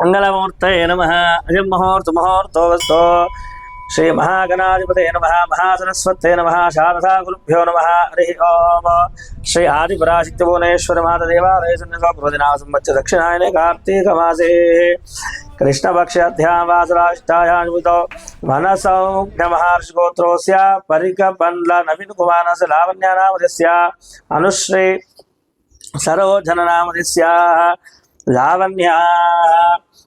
మంగళమూర్తయ నమ అజం ముహూర్త ముహూర్తోవస్తో శ్రీ మహాగణాధిపతే నమ మహాసరస్వతే నమ శారదా గురుభ్యో నమ హరి ఓం. శ్రీ ఆదిపరాశక్తిభువనేశ్వర మాత దేవాలయ సన్నిధినా సంవత్సర దక్షిణాయనే కార్తీక మాసే కృష్ణపక్షాధ్యావాసరాష్టాయాన్వితో వనసౌజ్ఞ మహర్షిగోత్రోస్య పరిక పండ్ల నవీన్ కుమారస్